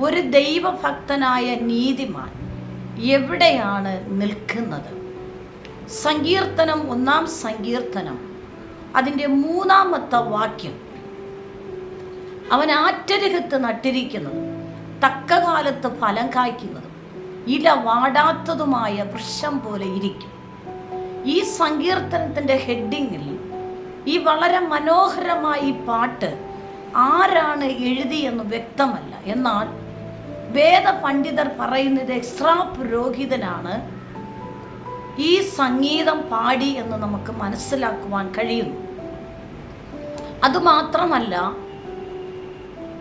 ഒരു ദൈവഭക്തനായ നീതിമാൻ എവിടെയാണ് നിൽക്കുന്നത്? സങ്കീർത്തനം ഒന്നാം സങ്കീർത്തനം അതിന്റെ മൂന്നാമത്തെ വാക്യം. അവൻ ആറ്റരകത്ത് നട്ടിരിക്കുന്നത് തക്ക കാലത്ത് ഫലം കായ്ക്കുന്നതും ഇല വാടാത്തതുമായ വൃക്ഷം പോലെ ഇരിക്കും. ഈ സങ്കീർത്തനത്തിന്റെ ഹെഡിങ്ങിൽ ഈ വളരെ മനോഹരമായ ഈ പാട്ട് ആരാണ് എഴുതിയെന്ന് വ്യക്തമല്ല. എന്നാൽ വേദ പണ്ഡിതർ പറയുന്നത് എക്സ്ട്രാ പുരോഹിതനാണ് ഈ സംഗീതം പാടി എന്ന് നമുക്ക് മനസ്സിലാക്കുവാൻ കഴിയുന്നു. അതുമാത്രമല്ല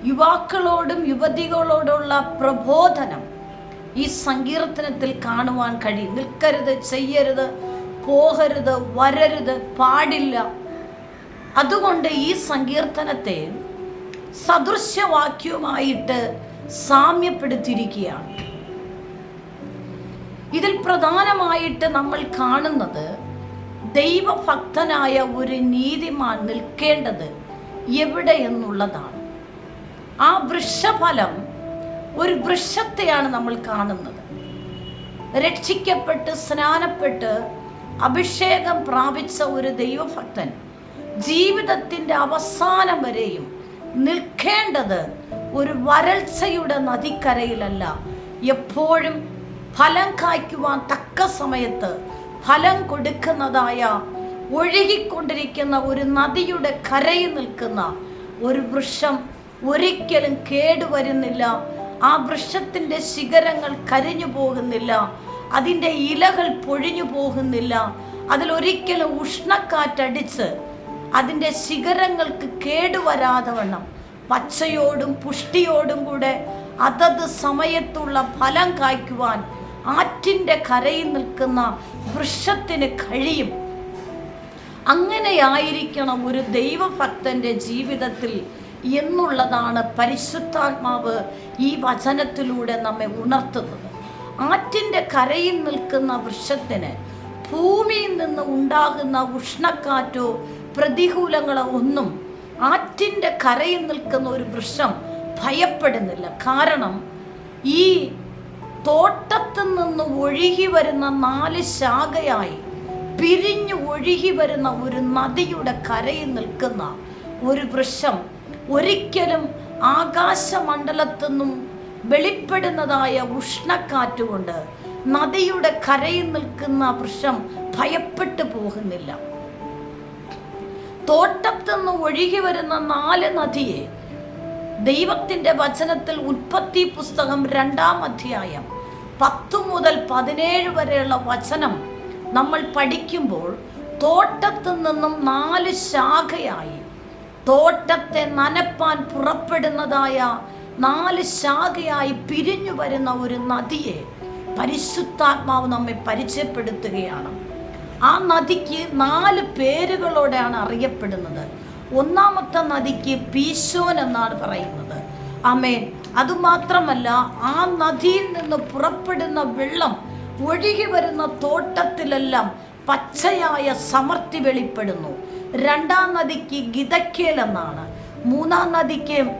യുവാക്കളോടും യുവതികളോടുള്ള പ്രബോധനം ഈ സങ്കീർത്തനത്തിൽ കാണുവാൻ കഴിയും. നിൽക്കരുത് ചെയ്യരുത് പോകരുത് വരരുത് പാടില്ല. അതുകൊണ്ട് ഈ സങ്കീർത്തനത്തെ സദൃശ്യവാക്യവുമായിട്ട് സാമ്യപ്പെടുത്തിയിരിക്കുകയാണ്. ഇതിൽ പ്രധാനമായിട്ട് നമ്മൾ കാണുന്നത് ദൈവഭക്തനായ ഒരു നീതിമാൻ നിൽക്കേണ്ടത് എവിടെ എന്നുള്ളതാണ്. ആ വൃക്ഷഫലം ഒരു വൃക്ഷത്തെയാണ് നമ്മൾ കാണുന്നത്. രക്ഷിക്കപ്പെട്ട് സ്നാനപ്പെട്ട് അഭിഷേകം പ്രാപിച്ച ഒരു ദൈവഭക്തൻ ജീവിതത്തിന്റെ അവസാനം വരെയും നിൽക്കേണ്ടത് ഒരു വരൾച്ചയുടെ നദിക്കരയിലല്ല. എപ്പോഴും ഫലം കായ്ക്കുവാൻ തക്ക സമയത്ത് ഫലം കൊടുക്കുന്നതായ ഒഴുകിക്കൊണ്ടിരിക്കുന്ന ഒരു നദിയുടെ കരയിൽ നിൽക്കുന്ന ഒരു വൃക്ഷം ഒരിക്കലും കേടുവരുന്നില്ല. ആ വൃക്ഷത്തിന്റെ ശിഖരങ്ങൾ കരിഞ്ഞു പോകുന്നില്ല. അതിന്റെ ഇലകൾ പൊഴിഞ്ഞു പോകുന്നില്ല. അതിലൊരിക്കലും ഉഷ്ണക്കാറ്റടിച്ച് അതിന്റെ ശിഖരങ്ങൾക്ക് കേടുവരാതെ വണ്ണം. പച്ചയോടും പുഷ്ടിയോടും കൂടെ അതത് സമയത്തുള്ള ഫലം കായ്ക്കുവാൻ ആറ്റിന്റെ കരയിൽ നിൽക്കുന്ന വൃക്ഷത്തിന് കഴിയും. അങ്ങനെയായിരിക്കണം ഒരു ദൈവഭക്തന്റെ ജീവിതത്തിൽ എന്നുള്ളതാണ് പരിശുദ്ധാത്മാവ് ഈ വചനത്തിലൂടെ നമ്മെ ഉണർത്തുന്നത്. ആറ്റിന്റെ കരയിൽ നിൽക്കുന്ന വൃക്ഷത്തിന് ഭൂമിയിൽ നിന്ന് ഉണ്ടാകുന്ന ഉഷ്ണക്കാറ്റോ പ്രതികൂലങ്ങളോ ഒന്നും ആറ്റിന്റെ കരയിൽ നിൽക്കുന്ന ഒരു വൃക്ഷം ഭയപ്പെടുന്നില്ല. കാരണം ഈ തോട്ടത്തിൽ നിന്ന് ഒഴുകി വരുന്ന നാല് ശാഖയായി പിരിഞ്ഞു ഒഴുകി വരുന്ന ഒരു നദിയുടെ കരയിൽ നിൽക്കുന്ന ഒരു വൃക്ഷം ഒരിക്കലും ആകാശമണ്ഡലത്തിൽ നിന്നും വെളിപ്പെടുന്നതായ ഉഷ്ണക്കാറ്റുകൊണ്ട് നദിയുടെ കരയിൽ നിൽക്കുന്ന വൃക്ഷം ഭയപ്പെട്ടു പോകുന്നില്ല. തോട്ടത്തിൽ നിന്ന് ഒഴുകി വരുന്ന നാല് നദിയെ ദൈവത്തിന്റെ വചനത്തിൽ ഉൽപ്പത്തി പുസ്തകം രണ്ടാം അധ്യായം പത്ത് മുതൽ പതിനേഴ് വരെയുള്ള വചനം നമ്മൾ പഠിക്കുമ്പോൾ തോട്ടത്തിൽ നിന്നും നാല് ശാഖയായി. തോട്ടത്തെ നനപ്പാൻ പുറപ്പെടുന്നതായ നാല് ശാഖയായി പിരിഞ്ഞു വരുന്ന ഒരു നദിയെ പരിശുദ്ധാത്മാവ് നമ്മെ പരിചയപ്പെടുത്തുകയാണ്. ആ നദിക്ക് നാല് പേരുകളോടെയാണ് അറിയപ്പെടുന്നത്. ഒന്നാമത്തെ നദിക്ക് പീശോൻ എന്നാണ് പറയുന്നത്. അമേൻ അതുമാത്രമല്ല ആ നദിയിൽ നിന്ന് പുറപ്പെടുന്ന വെള്ളം ഒഴുകി വരുന്ന തോട്ടത്തിലെല്ലാം പച്ചയായ സമർത്തി വെളിപ്പെടുന്നു. രണ്ടാം നദിക്ക് ഗിതക്കേൽ എന്നാണ്. മൂന്നാം നദിക്ക്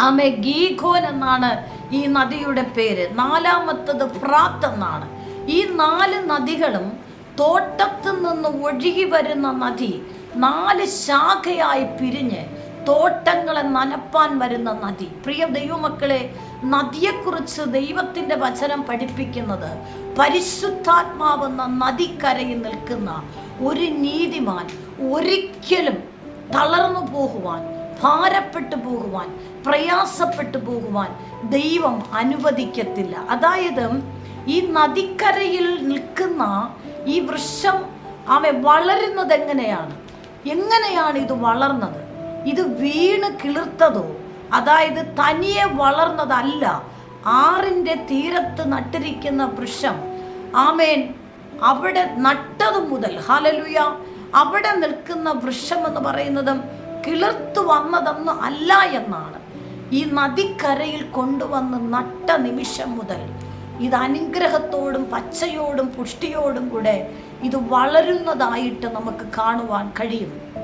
അമെ ഗീഖോൻ എന്നാണ് ഈ നദിയുടെ പേര്. നാലാമത്തത് ഫ്രാത്ത് എന്നാണ്. ഈ നാല് നദികളും തോട്ടത്തിൽ നിന്ന് ഒഴുകി വരുന്ന നദി നാല് ശാഖയായി പിരിഞ്ഞ് തോട്ടങ്ങളെ നനപ്പാൻ വരുന്ന നദി. പ്രിയ ദൈവമക്കളെ നദിയെക്കുറിച്ച് ദൈവത്തിന്റെ വചനം പഠിപ്പിക്കുന്നത് പരിശുദ്ധാത്മാവെന്ന നദിക്കരയിൽ നിൽക്കുന്ന ഒരു നീതിമാൻ ഒരിക്കലും തളർന്നു പോകുവാൻ ഭാരപ്പെട്ടു പോകുവാൻ പ്രയാസപ്പെട്ടു പോകുവാൻ ദൈവം അനുവദിക്കത്തില്ല. അതായത് ഈ നദിക്കരയിൽ നിൽക്കുന്ന ഈ വൃക്ഷം അവ വളരുന്നത് എങ്ങനെയാണ്? എങ്ങനെയാണ് ഇത് വളർന്നത്? ഇത് വീണ് കിളിർത്തതോ? അതായത് തനിയെ വളർന്നതല്ല ആറിന്റെ തീരത്ത് നട്ടിരിക്കുന്ന വൃക്ഷം. ആമേൻ. അവിടെ നട്ടതു മുതൽ ഹാലലുയ അവിടെ നിൽക്കുന്ന വൃക്ഷം എന്ന് പറയുന്നതും കിളിർത്തു വന്നതെന്ന് അല്ല എന്നാണ്. ഈ നദിക്കരയിൽ കൊണ്ടുവന്ന് നട്ട നിമിഷം മുതൽ ഇത് അനുഗ്രഹത്തോടും പച്ചയോടും പുഷ്ടിയോടും കൂടെ ഇത് വളരുന്നതായിട്ട് നമുക്ക് കാണുവാൻ കഴിയും.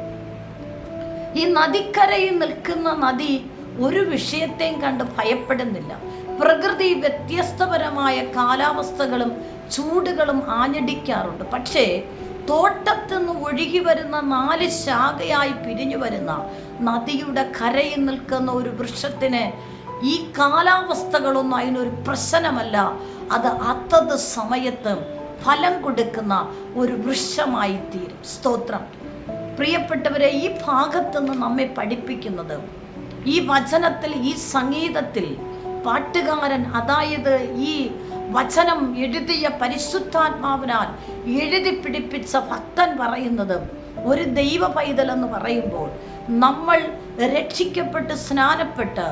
ഈ നദിക്കരയിൽ നിൽക്കുന്ന നദി ഒരു വിഷയത്തെയും കണ്ട് ഭയപ്പെടുന്നില്ല. പ്രകൃതി വ്യത്യസ്തപരമായ കാലാവസ്ഥകളും ചൂടുകളും ആഞ്ഞടിക്കാറുണ്ട്. പക്ഷേ തോട്ടത്തു നിന്ന് ഒഴുകി വരുന്ന നാല് ശാഖയായി പിരിഞ്ഞു വരുന്ന നദിയുടെ കരയിൽ നിൽക്കുന്ന ഒരു വൃക്ഷത്തിന് ഈ കാലാവസ്ഥകളൊന്നും അതിനൊരു പ്രശ്നമല്ല. അത് അതത് സമയത്ത് ഫലം കൊടുക്കുന്ന ഒരു വൃക്ഷമായി തീരും സ്തോത്രം. പ്രിയപ്പെട്ടവരെ ഈ ഭാഗത്ത് നിന്ന് നമ്മെ പഠിപ്പിക്കുന്നത് ഈ വചനത്തിൽ ഈ സംഗീതത്തിൽ പാട്ടുകാരൻ അതായത് ഈ വചനം എഴുതിയ പരിശുദ്ധാത്മാവിനാൽ എഴുതി പിടിപ്പിച്ച ഭക്തൻ പറയുന്നത് ഒരു ദൈവ പൈതൽ എന്ന് പറയുമ്പോൾ നമ്മൾ രക്ഷിക്കപ്പെട്ട് സ്നാനപ്പെട്ട്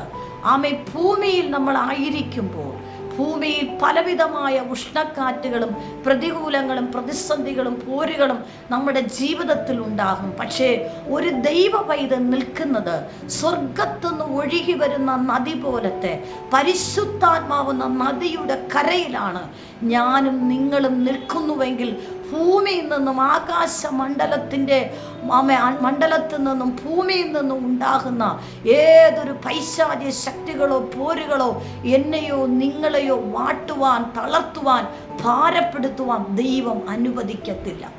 ആമെ ഭൂമിയിൽ നമ്മൾ ആയിരിക്കുമ്പോൾ ഭൂമിയിൽ പലവിധമായ ഉഷ്ണക്കാറ്റുകളും പ്രതികൂലങ്ങളും പ്രതിസന്ധികളും പോരുകളും നമ്മുടെ ജീവിതത്തിൽ ഉണ്ടാകും. പക്ഷേ ഒരു ദൈവ പൈതൽ നിൽക്കുന്നത് സ്വർഗത്തുനിന്ന് ഒഴുകി വരുന്ന നദി പോലത്തെ പരിശുദ്ധാത്മാവുന്ന നദിയുടെ കരയിലാണ് ഞാനും നിങ്ങളും നിൽക്കുന്നുവെങ്കിൽ ഭൂമിയിൽ നിന്നും ആകാശ മണ്ഡലത്തിന്റെ മണ്ഡലത്തിൽ നിന്നും ഭൂമിയിൽ നിന്നും ഉണ്ടാകുന്ന ഏതൊരു പൈശാചിക ശക്തികളോ പോരുകളോ എന്നെയോ നിങ്ങളെയോ വാട്ടുവാൻ തളർത്തുവാൻ ഭാരപ്പെടുത്തുവാൻ ദൈവം അനുവദിക്കത്തില്ല.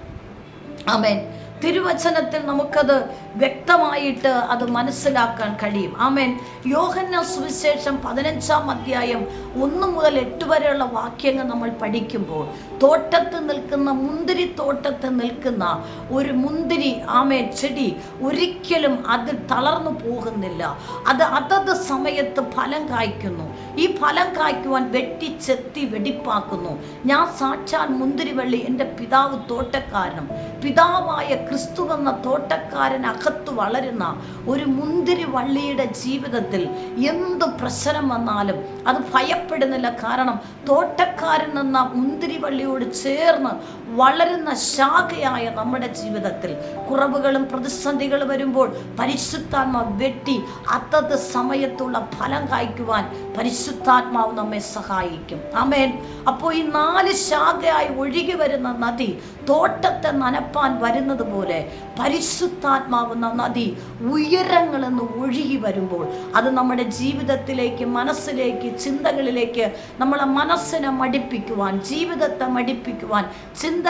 ആമേൻ. തിരുവചനത്തിൽ നമുക്കത് വ്യക്തമായിട്ട് അത് മനസ്സിലാക്കാൻ കഴിയും. ആമേൻ. യോഹന്ന സുവിശേഷം പതിനഞ്ചാം അധ്യായം ഒന്ന് മുതൽ എട്ട് വരെയുള്ള വാക്യങ്ങൾ നമ്മൾ പഠിക്കുമ്പോൾ തോട്ടത്ത് നിൽക്കുന്ന മുന്തിരി തോട്ടത്ത് നിൽക്കുന്ന ഒരു മുന്തിരി ആമേൻ ചെടി ഒരിക്കലും അത് തളർന്നു പോകുന്നില്ല. അത് അതത് സമയത്ത് ഫലം കായ്ക്കുന്നു. ഈ ഫലം കായ്ക്കുവാൻ വെട്ടിച്ചെത്തി വെടിപ്പാക്കുന്നു. ഞാൻ സാക്ഷാൽ മുന്തിരിവള്ളി എന്റെ പിതാവ് തോട്ടക്കാരനും പിതാവായ ക്രിസ്തു തോട്ടക്കാരൻ അകത്ത് വളരുന്ന ഒരു മുന്തിരി വള്ളിയുടെ ജീവിതത്തിൽ എന്ത് പ്രശ്നം വന്നാലും അത് ഭയപ്പെടുന്നില്ല. കാരണം തോട്ടക്കാരൻ എന്ന മുന്തിരി വള്ളിയോട് ചേർന്ന് വളരുന്ന ശാഖയായ നമ്മുടെ ജീവിതത്തിൽ. കുറവുകളും പ്രതിസന്ധികളും വരുമ്പോൾ പരിശുദ്ധാത്മ വെട്ടി അതത് സമയത്തുള്ള ഫലം കായ്ക്കുവാൻ പരിശുദ്ധാത്മാവ് നമ്മെ സഹായിക്കും. ആമേൻ. അപ്പോൾ ഈ നാല് ശാഖയായി ഒഴുകി വരുന്ന നദി തോട്ടത്തെ നനപ്പാൻ വരുന്നത് പോലെ പരിശുദ്ധാത്മാവുന്ന നദി ഉയരങ്ങളിൽ നിന്ന് ഒഴുകി വരുമ്പോൾ അത് നമ്മുടെ ജീവിതത്തിലേക്ക് മനസ്സിലേക്ക് ചിന്തകളിലേക്ക് നമ്മളെ മനസ്സിനെ മടിപ്പിക്കുവാൻ ജീവിതത്തെ മടിപ്പിക്കുവാൻ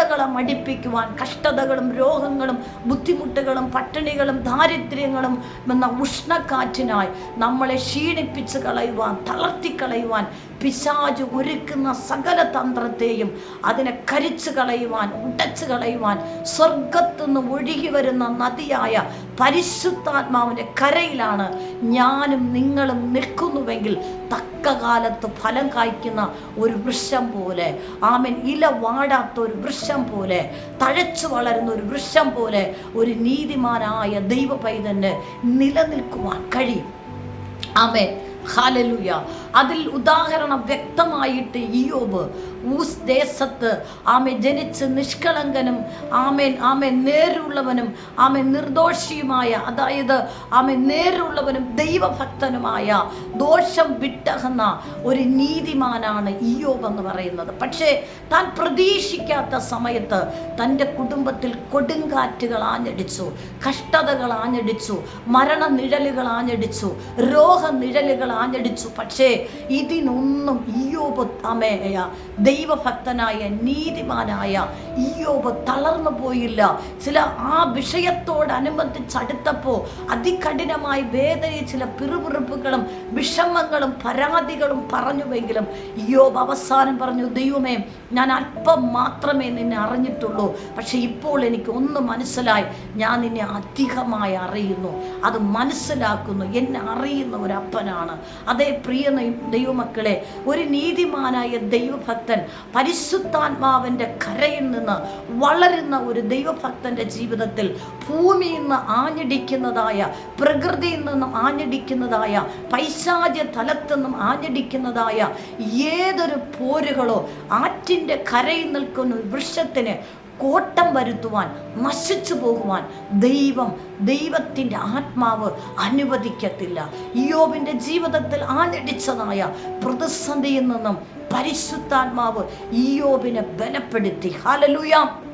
ചിന്തകളെ മടിപ്പിക്കുവാൻ കഷ്ടതകളും രോഗങ്ങളും ബുദ്ധിമുട്ടുകളും പട്ടിണികളും ദാരിദ്ര്യങ്ങളും എന്ന ഉഷ്ണക്കാറ്റിനായി നമ്മളെ ക്ഷീണിപ്പിച്ച് കളയുവാൻ തളർത്തിക്കളയുവാൻ പിശാജ് ഒരുക്കുന്ന സകല തന്ത്രത്തെയും അതിനെ കരിച്ചു കളയുവാൻ ഉടച്ചു കളയുവാൻ സ്വർഗത്തുനിന്ന് ഒഴുകി വരുന്ന നദിയായ പരിശുദ്ധാത്മാവിന്റെ കരയിലാണ് ഞാനും നിങ്ങളും നിൽക്കുന്നുവെങ്കിൽ തക്ക കാലത്ത് ഫലം കായ്ക്കുന്ന ഒരു വൃക്ഷം പോലെ ആമൻ ഇല വാടാത്ത ഒരു വൃക്ഷം പോലെ തഴച്ചു വളരുന്ന ഒരു വൃക്ഷം പോലെ ഒരു നീതിമാനായ ദൈവ പൈതന് നിലനിൽക്കുവാൻ കഴിയും. ആമേൻ. ഹാലലുയ അതിൽ ഉദാഹരണം വ്യക്തമായിട്ട് ഇയോബ് ഊസ് ദേശത്ത് ആമെ ജനിച്ച് നിഷ്കളങ്കനും ആമേൻ ആമെ നേരുള്ളവനും ആമെ നിർദോഷിയുമായ അതായത് ആമെ നേരുള്ളവനും ദൈവഭക്തനുമായ ദോഷം വിട്ടകുന്ന ഒരു നീതിമാനാണ് ഇയോബ് എന്ന് പറയുന്നത്. പക്ഷേ താൻ പ്രതീക്ഷിക്കാത്ത സമയത്ത് തന്റെ കുടുംബത്തിൽ കൊടുങ്കാറ്റുകൾ ആഞ്ഞടിച്ചു കഷ്ടതകൾ ആഞ്ഞടിച്ചു മരണനിഴലുകൾ ആഞ്ഞടിച്ചു രോഗനിഴലുകൾ ആഞ്ഞടിച്ചു. പക്ഷേ ഇതിനൊന്നും ഈയോബ് അമേയ ദൈവഭക്തനായ നീതിമാനായ ഈയോബ് തളർന്നു പോയില്ല. ചില ആ വിഷയത്തോടനുബന്ധിച്ച് അടുത്തപ്പോൾ അതികഠിനമായി വേദനയിൽ ചില പിറുപിറുപ്പുകളും വിഷമങ്ങളും പരാതികളും പറഞ്ഞുവെങ്കിലും ഈയോബ് അവസാനം പറഞ്ഞു ദൈവമേ ഞാൻ അല്പം മാത്രമേ നിന്നെ അറിഞ്ഞിട്ടുള്ളൂ. പക്ഷെ ഇപ്പോൾ എനിക്ക് ഒന്ന് മനസ്സിലായി. ഞാൻ നിന്നെ അധികമായി അറിയുന്നു. അത് മനസ്സിലാക്കുന്നു. എന്നെ അറിയുന്ന ഒരു അപ്പനാണ്. അതേ പ്രിയ ദൈവമക്കളെ ഒരു നീതിമാനായ ദൈവഭക്തൻ പരിശുദ്ധാത്മാവിന്റെ കരയിൽ നിന്ന് വളരുന്ന ഒരു ദൈവഭക്തന്റെ ജീവിതത്തിൽ ഭൂമിയിൽ നിന്ന് ആഞ്ഞടിക്കുന്നതായ പ്രകൃതിയിൽ നിന്നും ആഞ്ഞടിക്കുന്നതായ പൈശാച തലത്തു നിന്നും ആഞ്ഞടിക്കുന്നതായ ഏതൊരു പോരുകളോ ആറ്റിന്റെ കരയിൽ നിൽക്കുന്ന വൃക്ഷത്തിന് കോട്ടം വരുത്തുവാൻ നശിച്ചു പോകുവാൻ ദൈവം ദൈവത്തിന്റെ ആത്മാവ് അനുവദിക്കത്തില്ല. ഇയോബിന്റെ ജീവിതത്തിൽ ആഞ്ഞടിച്ചതായ പ്രതിസന്ധിയിൽ നിന്നും പരിശുദ്ധാത്മാവ് ഇയോബിനെ ബലപ്പെടുത്തി. ഹലലുയാം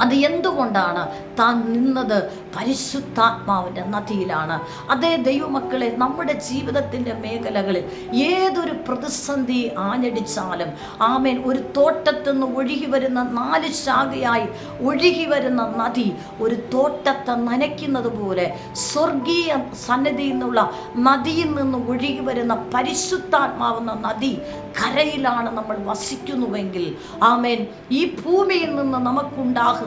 അത് എന്തുകൊണ്ടാണ് താൻ നിന്നത് പരിശുദ്ധാത്മാവിന്റെ നദിയിലാണ്? അതേ ദൈവമക്കളെ നമ്മുടെ ജീവിതത്തിന്റെ മേഖലകളിൽ ഏതൊരു പ്രതിസന്ധി ആഞ്ഞടിച്ചാലും ആമേൻ ഒരു തോട്ടത്തിൽ നിന്ന് ഒഴുകി വരുന്ന നാല് ശാഖയായി ഒഴുകി വരുന്ന നദി ഒരു തോട്ടത്തെ നനയ്ക്കുന്നത് പോലെ സ്വർഗീയ സന്നിധിയിൽ നിന്നുള്ള നദിയിൽ നിന്ന് ഒഴുകി വരുന്ന പരിശുദ്ധാത്മാവെന്ന നദി കരയിലാണ് നമ്മൾ വസിക്കുന്നുവെങ്കിൽ ആമേൻ ഈ ഭൂമിയിൽ നിന്ന് നമുക്കുണ്ടാകുന്ന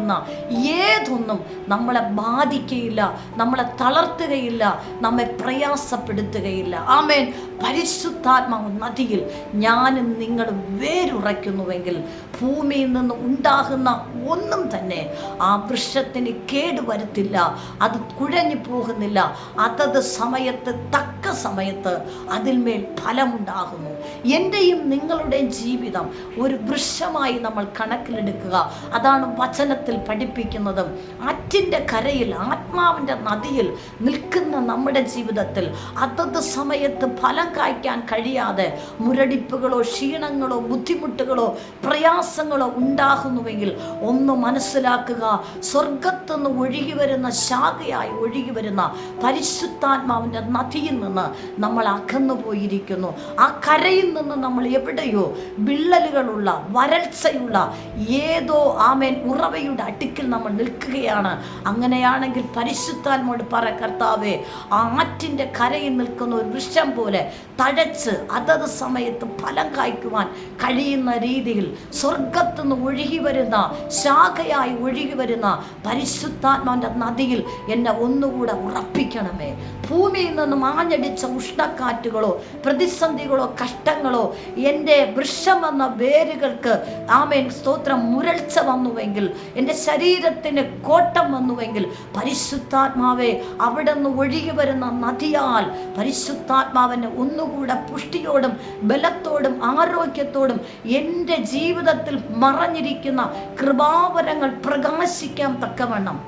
ഏതൊന്നും നമ്മളെ ബാധിക്കുകയില്ല നമ്മളെ തളർത്തുകയില്ല നമ്മെ പ്രയാസപ്പെടുത്തുകയില്ല. ആമേൻ. പരിശുദ്ധാത്മാവ് നദിയിൽ ഞാനും നിങ്ങളും വേരുറയ്ക്കുന്നുവെങ്കിൽ ഭൂമിയിൽ നിന്ന് ഉണ്ടാകുന്ന ഒന്നും തന്നെ ആ വൃക്ഷത്തിന് കേടുവരുത്തില്ല അത് കുഴഞ്ഞു പോകുന്നില്ല. അതത് സമയത്ത് തക്ക സമയത്ത് അതിന്മേൽ ഫലമുണ്ടാകുന്നു. എന്റെയും നിങ്ങളുടെയും ജീവിതം ഒരു വൃക്ഷമായി നമ്മൾ കണക്കിലെടുക്കുക. അതാണ് വചനത്തിൽ പഠിപ്പിക്കുന്നതും. ആറ്റിന്റെ കരയിൽ ആത്മാവിന്റെ നദിയിൽ നിൽക്കുന്ന നമ്മുടെ ജീവിതത്തിൽ അതത് സമയത്ത് ഫലം കായ്ക്കാൻ കഴിയാതെ മുരടിപ്പുകളോ ക്ഷീണങ്ങളോ ബുദ്ധിമുട്ടുകളോ പ്രയാസങ്ങളോ ഉണ്ടാകുന്നുവെങ്കിൽ ഒന്ന് മനസ്സിലാക്കുക. സ്വർഗത്തുനിന്ന് ഒഴുകി വരുന്ന ശാഖയായി ഒഴുകി വരുന്ന പരിശുദ്ധാത്മാവിന്റെ നദിയിൽ നിന്ന് നമ്മൾ അകന്നു പോയിരിക്കുന്നു. ആ കരയിൽ നിന്ന് നമ്മൾ എവിടെയോ വിള്ളലുകളുള്ള വരൾച്ചയുള്ള ഏതോ ആമേൻ ഉറവയുടെ അടുക്കിൽ നമ്മൾ നിൽക്കുകയാണ്. അങ്ങനെയാണെങ്കിൽ പരിശുദ്ധാത്മോട് പറ കർത്താവേ ആറ്റിന്റെ കരയിൽ നിൽക്കുന്ന ഒരു വൃക്ഷം പോലെ തഴച്ച് അതത് സമയത്ത് ഫലം കായ്ക്കുവാൻ കഴിയുന്ന രീതിയിൽ സ്വർഗത്തുനിന്ന് ഒഴുകി വരുന്ന ശാഖയായി ഒഴുകി വരുന്ന പരിശുദ്ധാത്മാന്റെ നദിയിൽ എന്നെ ഒന്നുകൂടെ ഉറപ്പിക്കണമേ. ഭൂമിയിൽ നിന്ന് മാഞ്ഞടിച്ച ഉഷ്ണക്കാറ്റുകളോ പ്രതിസന്ധികളോ കഷ്ടങ്ങളോ എന്റെ വൃക്ഷം വന്ന വേരുകൾക്ക് ആമേൻ സ്തോത്രം മുരൾച്ച വന്നുവെങ്കിൽ എന്റെ ശരീരത്തിന് കോട്ടം വന്നുവെങ്കിൽ പരിശുദ്ധാത്മാവെ അവിടെ നിന്ന് ഒഴുകി വരുന്ന നദിയാൽ പരിശുദ്ധാത്മാവിനെ ഒന്നുകൂടെ പുഷ്ടിയോടും ബലത്തോടും ആരോഗ്യത്തോടും എന്റെ ജീവിതത്തിൽ മറഞ്ഞിരിക്കുന്ന കൃപാവരങ്ങൾ പ്രകാശിക്കാൻ തക്കവണ്ണം.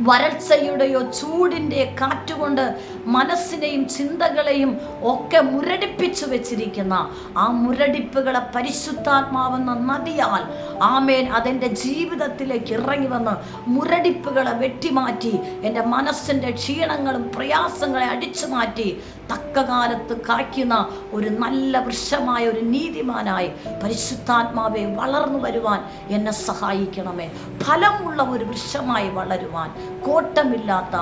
വരൾച്ചയുടെയോ ചൂടിന്റെ കാറ്റുകൊണ്ട് മനസ്സിനെയും ചിന്തകളെയും ഒക്കെ മുരടിപ്പിച്ചു വെച്ചിരിക്കുന്ന ആ മുരടിപ്പുകളെ പരിശുദ്ധാത്മാവെന്ന നദിയാൽ ആമേൻ അതെന്റെ ജീവിതത്തിലേക്ക് ഇറങ്ങി വന്ന് മുരടിപ്പുകളെ വെട്ടിമാറ്റി എന്റെ മനസ്സിന്റെ ക്ഷീണങ്ങളും പ്രയാസങ്ങളെ അടിച്ചു മാറ്റി തക്ക കാലത്ത് കായ്ക്കുന്ന ഒരു നല്ല വൃക്ഷമായ ഒരു നീതിമാനായി പരിശുദ്ധാത്മാവെ വളർന്നു വരുവാൻ എന്നെ സഹായിക്കണമേ. ഫലമുള്ള ഒരു വൃക്ഷമായി വളരുവാൻ കോട്ടമില്ലാത്ത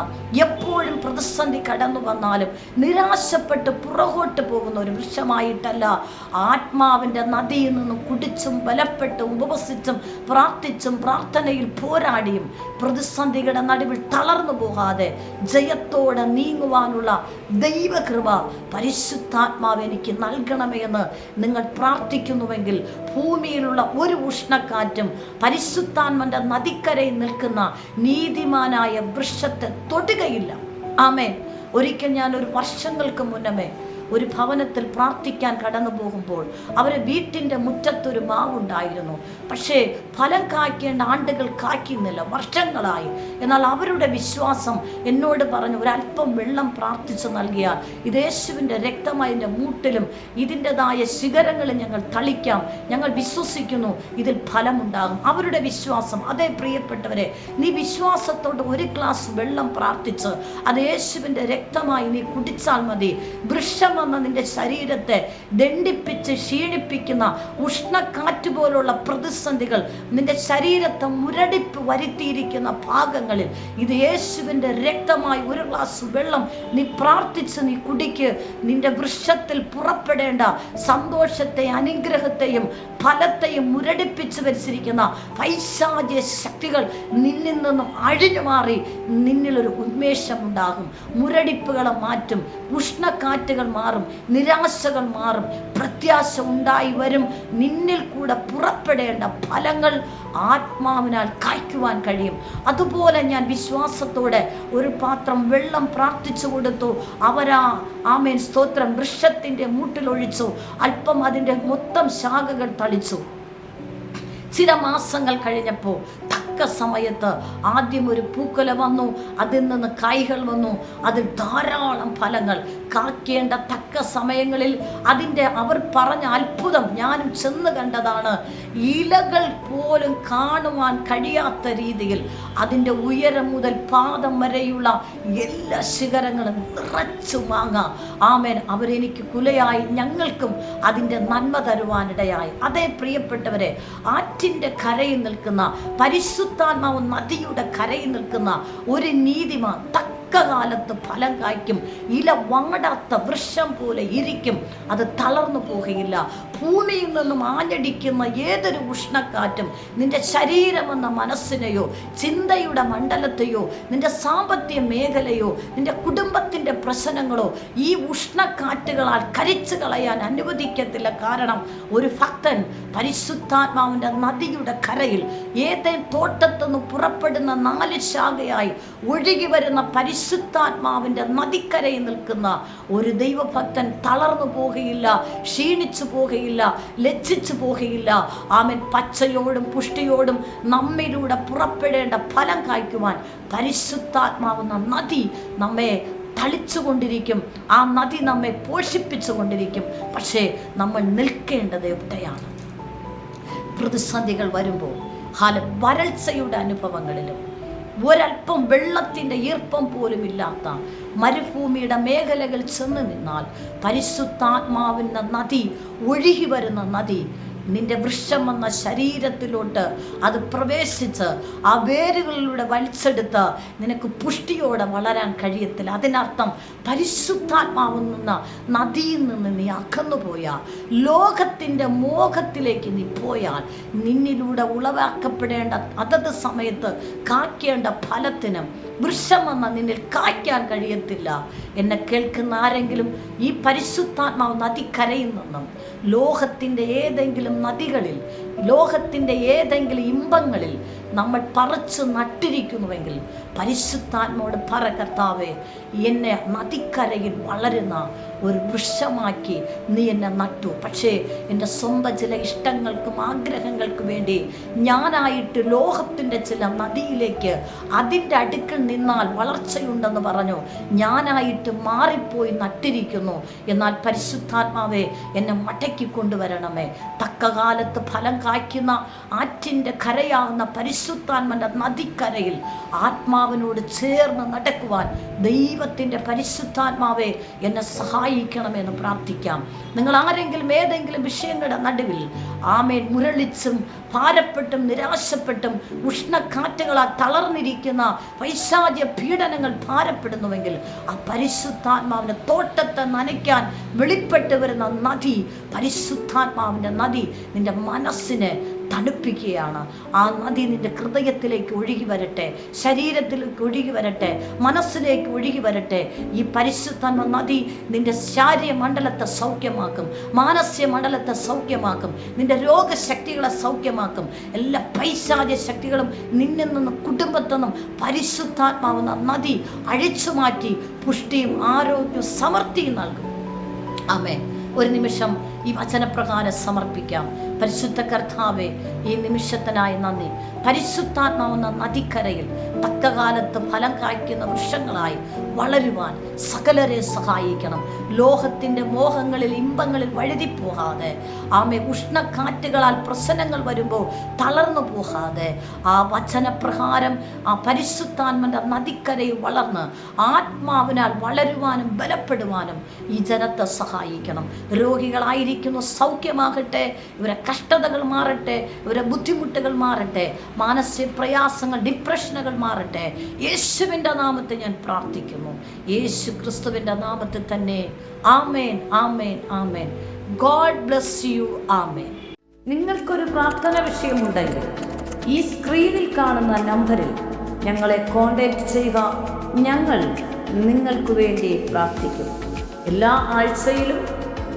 എപ്പോഴും പ്രതിസന്ധി കടന്നു വന്നാലും നിരാശപ്പെട്ട് പുറകോട്ട് പോകുന്ന ഒരു വൃക്ഷമായിട്ടല്ല. ആത്മാവിന്റെ നദിയിൽ നിന്നും കുടിച്ചും ബലപ്പെട്ടും ഉപവസിച്ചും പ്രാർത്ഥിച്ചും പ്രാർത്ഥനയിൽ പോരാടിയും പ്രതിസന്ധികളുടെ നടുവിൽ തളർന്നു പോകാതെ ജയത്തോടെ നീങ്ങുവാനുള്ള ദൈവകൃപ പരിശുദ്ധാത്മാവ് എനിക്ക് നൽകണമേ എന്ന് നിങ്ങൾ പ്രാർത്ഥിക്കുന്നുവെങ്കിൽ ഭൂമിയിലുള്ള ഒരു ഉഷ്ണക്കാറ്റും പരിശുദ്ധാത്മന്റെ നദിക്കരയിൽ നിൽക്കുന്ന നീതിമാനായ വൃക്ഷത്തെ തൊടുകയില്ല. ആമേൻ. ഒരിക്കൽ ഞാൻ ഒരു വർഷങ്ങൾക്ക് മുന്നമേ ഒരു ഭവനത്തിൽ പ്രാർത്ഥിക്കാൻ കടന്നു പോകുമ്പോൾ അവരെ വീട്ടിന്റെ മുറ്റത്തൊരു മാവുണ്ടായിരുന്നു. പക്ഷേ ഫലം കായ്ക്കേണ്ട ആണ്ടുകൾ കായ്ക്കുന്നില്ല വർഷങ്ങളായി. എന്നാൽ അവരുടെ വിശ്വാസം എന്നോട് പറഞ്ഞു ഒരല്പം വെള്ളം പ്രാർത്ഥിച്ചു നൽകിയാൽ ഇത് യേശുവിന്റെ രക്തമായതിന്റെ മൂട്ടിലും ഇതിന്റെതായ ശിഖരങ്ങളിൽ ഞങ്ങൾ തളിക്കാം. ഞങ്ങൾ വിശ്വസിക്കുന്നു ഇതിൽ ഫലമുണ്ടാകും. അവരുടെ വിശ്വാസം അതേ പ്രിയപ്പെട്ടവരെ നീ വിശ്വാസത്തോട് ഒരു ഗ്ലാസ് വെള്ളം പ്രാർത്ഥിച്ച് അത് യേശുവിന്റെ രക്തമായി നീ കുടിച്ചാൽ മതി. വൃക്ഷം വൃക്ഷമെന്ന നിന്റെ ശരീരത്തെ ദണ്ഡിപ്പിച്ച് ക്ഷീണിപ്പിക്കുന്ന ഉഷ്ണക്കാറ്റ് പോലുള്ള പ്രതിസന്ധികൾ നിന്റെ ശരീരത്തെ മുരടിപ്പ് വരുത്തിയിരിക്കുന്ന ഭാഗങ്ങളിൽ ഇത് യേശുവിന്റെ രക്തമായി ഒരു ഗ്ലാസ് വെള്ളം നീ പ്രാർത്ഥിച്ച് നീ കുടിക്ക്. നിന്റെ വൃക്ഷത്തിൽ പുറപ്പെടേണ്ട സന്തോഷത്തെ അനുഗ്രഹത്തെയും ഫലത്തെയും മുരടിപ്പിച്ച് വരിച്ചിരിക്കുന്ന പൈശാചിക ശക്തികൾ നിന്നിൽ നിന്നും അഴിഞ്ഞു മാറി നിന്നിലൊരു ഉന്മേഷമുണ്ടാകും മുരടിപ്പുകളെ മാറ്റും ഉഷ്ണക്കാറ്റുകൾ മാറും. നിരാശകൾ മാറും പ്രത്യാശ ഉണ്ടായി വരും. നിന്നിൽ കൂടെ പുറപ്പെടേണ്ട ഫലങ്ങൾ ആത്മാവിനാൽ കായ്ക്കുവാൻ കഴിയും. അതുപോലെ ഞാൻ വിശ്വാസത്തോടെ ഒരു പാത്രം വെള്ളം പ്രാർത്ഥിച്ചു കൊടുത്തു. അവരാ ആമേൻ സ്തോത്രം. വൃക്ഷത്തിന്റെ മൂട്ടിലൊഴിച്ചു അല്പം അതിന്റെ മൊത്തം ശാഖകൾ തളിച്ചു. ചില മാസങ്ങൾ കഴിഞ്ഞപ്പോൾ തക്ക സമയത്ത് ആദ്യം ഒരു പൂക്കുല വന്നു അതിൽ നിന്ന് കായ്കൾ വന്നു. അതിൽ ധാരാളം ഫലങ്ങൾ. കാക്കേണ്ട തക്ക സമയങ്ങളിൽ അതിന്റെ അവർ പറഞ്ഞ അത്ഭുതം ഞാനും ചെന്ന് കണ്ടതാണ്. ഇലകൾ പോലും കാണുവാൻ കഴിയാത്ത രീതിയിൽ അതിന്റെ ഉയരം മുതൽ പാദം വരെയുള്ള എല്ലാ ശിഖരങ്ങളും നിറച്ചു മാങ്ങ. ആമേൻ. അവരെനിക്ക് കുലയായി. ഞങ്ങൾക്കും അതിന്റെ നന്മ തരുവാനിടയായി. അതേ പ്രിയപ്പെട്ടവരെ ആറ്റിന്റെ കരയിൽ നിൽക്കുന്ന പരിശുദ്ധാത്മാവ് നദിയുടെ കരയിൽ നിൽക്കുന്ന ഒരു നീതിമാൻ തക്കകാലത്ത് ഫലം കായ്ക്കും. ഇല വാടാത്ത വൃക്ഷം പോലെ ഇരിക്കും. അത് തളർന്നു പോകുകയില്ല. ഭൂമിയിൽ നിന്നും ആഞ്ഞടിക്കുന്ന ഏതൊരു ഉഷ്ണക്കാറ്റും നിന്റെ ശരീരമെന്ന മനസ്സിനെയോ ചിന്തയുടെ മണ്ഡലത്തെയോ നിന്റെ സാമ്പത്തിക മേഖലയോ നിന്റെ കുടുംബത്തിന്റെ പ്രശ്നങ്ങളോ ഈ ഉഷ്ണക്കാറ്റുകളാൽ കരിച്ചു കളയാൻ അനുവദിക്കത്തില്ല. കാരണം ഒരു ഭക്തൻ പരിശുദ്ധാത്മാവിന്റെ നദിയുടെ കരയിൽ ഏതേ തോട്ടത്തുനിന്ന് പുറപ്പെടുന്ന നാല് ശാഖയായി ഒഴുകി വരുന്ന പരിശുദ്ധാത്മാവിന്റെ നദിക്കരയിൽ നിൽക്കുന്ന ഒരു ദൈവഭക്തൻ തളർന്നു പോകുകയില്ല ക്ഷീണിച്ചു പോകുകയില്ല ലജ്ജിച്ചു പോകുകയില്ല ആമൻ. പച്ചയോടും പുഷ്ടിയോടും നമ്മിലൂടെ പുറപ്പെടേണ്ട ഫലം കായ്ക്കുവാൻ പരിശുദ്ധാത്മാവുന്ന നദി നമ്മെ തളിച്ചുകൊണ്ടിരിക്കും. ആ നദി നമ്മെ പോഷിപ്പിച്ചുകൊണ്ടിരിക്കും. പക്ഷേ നമ്മൾ നിൽക്കേണ്ടത് എവിടെയാണ്? പ്രതിസന്ധികൾ വരുമ്പോൾ ഹാല വരൾച്ചയുടെ അനുഭവങ്ങളിലും ഒരല്പം വെള്ളത്തിന്റെ ഈർപ്പം പോലും ഇല്ലാത്ത മരുഭൂമിയുടെ മേഖലകൾ ചെന്ന് നിന്നാൽ പരിശുദ്ധാത്മാവിന്റെ നദി ഒഴുകി വരുന്ന നദി നിന്റെ വൃക്ഷം എന്ന ശരീരത്തിലോട്ട് അത് പ്രവേശിച്ച് ആ വേരുകളിലൂടെ വലിച്ചെടുത്ത് നിനക്ക് പുഷ്ടിയോടെ വളരാൻ കഴിയത്തില്ല. അതിനർത്ഥം പരിശുദ്ധാത്മാവിൽ നിന്ന് നദിയിൽ നിന്ന് നീ അകന്നു പോയാൽ ലോകത്തിന്റെ മോഹത്തിലേക്ക് നീ പോയാൽ നിന്നിലൂടെ ഉളവാക്കപ്പെടേണ്ട അതത് സമയത്ത് കാക്കേണ്ട ഫലത്തിനും വൃക്ഷമെന്ന നിന്നിൽ കായ്ക്കാൻ കഴിയത്തില്ല. എന്നെ കേൾക്കുന്ന ആരെങ്കിലും ഈ പരിശുദ്ധാത്മാവ് നദിക്കരയിൽ നിന്നും ലോകത്തിന്റെ ഏതെങ്കിലും നദികളിൽ ലോകത്തിന്റെ ഏതെങ്കിലും ഇമ്പങ്ങളിൽ നമ്മൾ പറിച്ച് നട്ടിരിക്കുന്നുവെങ്കിൽ പരിശുദ്ധാത്മോട് പറ കർത്താവെ എന്നെ നദിക്കരയിൽ വളരുന്ന ഒരു വൃക്ഷമാക്കി നീ എന്നെ നട്ടു. പക്ഷേ എന്റെ സ്വന്തം ചില ഇഷ്ടങ്ങൾക്കും ആഗ്രഹങ്ങൾക്കും വേണ്ടി ഞാനായിട്ട് ലോകത്തിന്റെ ചില നദിയിലേക്ക് അതിന്റെ അടുക്കൽ നിന്നാൽ വളർച്ചയുണ്ടെന്ന് പറഞ്ഞു. ഞാനായിട്ട് മാറിപ്പോയി നട്ടിരിക്കുന്നു. എന്നാൽ പരിശുദ്ധാത്മാവെ എന്നെ മടക്കി കൊണ്ടുവരണമേ. തക്കകാലത്ത് ഫലം കായ്ക്കുന്ന ആറ്റിന്റെ കരയാകുന്ന പരിശുദ്ധാത്മന്റെ നദിക്കരയിൽ ആത്മാവിനോട് ചേർന്ന് നടക്കുവാൻ ദൈവത്തിന്റെ പരിശുദ്ധാത്മാവെ എന്നെ സഹായിക്കണമെന്ന് പ്രാർത്ഥിക്കാം. നിങ്ങൾ ആരെങ്കിലും ഏതെങ്കിലും വിഷയങ്ങളുടെ നടുവിൽ ആമേൻ മുരളിച്ചും ഭാരപ്പെട്ടും നിരാശപ്പെട്ടും ഉഷ്ണക്കാറ്റുകളാൽ തളർന്നിരിക്കുന്ന പൈശാചിക പീഡനങ്ങൾ ഭാരപ്പെടുന്നുവെങ്കിൽ ആ പരിശുദ്ധാത്മാവിന്റെ തോട്ടത്തെ നനയ്ക്കാൻ വെളിപ്പെട്ട് വരുന്ന നദി പരിശുദ്ധാത്മാവിന്റെ നദി നിന്റെ മനസ്സിനെ തണുപ്പിക്കുകയാണ്. ആ നദി നിന്റെ ഹൃദയത്തിലേക്ക് ഒഴുകി വരട്ടെ ശരീരത്തിലേക്ക് ഒഴുകി വരട്ടെ മനസ്സിലേക്ക് ഒഴുകി വരട്ടെ. ഈ പരിശുദ്ധ നദി നിന്റെ ശാരീര മണ്ഡലത്തെ സൗഖ്യമാക്കും മാനസിക മണ്ഡലത്തെ സൗഖ്യമാക്കും നിന്റെ രോഗശക്തികളെ സൗഖ്യമാക്കും. എല്ലാ പൈശാച ശക്തികളും നിന്നിൽ നിന്നും കുടുംബത്തിൽ നിന്നും പരിശുദ്ധാത്മാവുന്ന നദി അഴിച്ചു മാറ്റി പുഷ്ടിയും ആരോഗ്യവും സമൃദ്ധിയും നൽകും. ആമേ ഒരു നിമിഷം ഈ വചനപ്രകാരം സമർപ്പിക്കാം. പരിശുദ്ധ കർത്താവെ ഈ നിമിഷത്തിനായി നന്ദി. പരിശുദ്ധാത്മാവുന്ന നദിക്കരയിൽ തക്കകാലത്ത് ഫലം കായ്ക്കുന്ന വൃക്ഷങ്ങളായി വളരുവാൻ സകലരെ സഹായിക്കണം. ലോഹത്തിന്റെ മോഹങ്ങളിൽ ഇമ്പങ്ങളിൽ വഴുതി പോകാതെ ആമെ ഉഷ്ണക്കാറ്റുകളാൽ പ്രശ്നങ്ങൾ വരുമ്പോൾ തളർന്നു പോകാതെ ആ വചനപ്രകാരം ആ പരിശുദ്ധാത്മന്റെ നദിക്കരയിൽ വളർന്ന് ആത്മാവിനാൽ വളരുവാനും ബലപ്പെടുവാനും ഈ ജനത്തെ സഹായിക്കണം. രോഗികളായിരിക്കുന്ന സൗഖ്യമാകട്ടെ ഇവരെ കഷ്ടതകൾ മാറട്ടെ ഇവരെ ബുദ്ധിമുട്ടുകൾ മാറട്ടെ മാനസിക പ്രയാസങ്ങൾ ഡിപ്രഷനുകൾ മാറട്ടെ. യേശുവിന്റെ നാമത്തെ ഞാൻ പ്രാർത്ഥിക്കുന്നു. യേശു ക്രിസ്തുവിന്റെ നാമത്തിൽ തന്നെ. ആമേൻ ആമേൻ ആമേൻ. God bless you. ആമേൻ. നിങ്ങൾക്കൊരു പ്രാർത്ഥന വിഷയമുണ്ടെങ്കിൽ ഈ സ്ക്രീനിൽ കാണുന്ന നമ്പറിൽ ഞങ്ങളെ കോൺടാക്റ്റ് ചെയ്യുക. ഞങ്ങൾ നിങ്ങൾക്ക് വേണ്ടി പ്രാർത്ഥിക്കും. എല്ലാ ആഴ്ചയിലും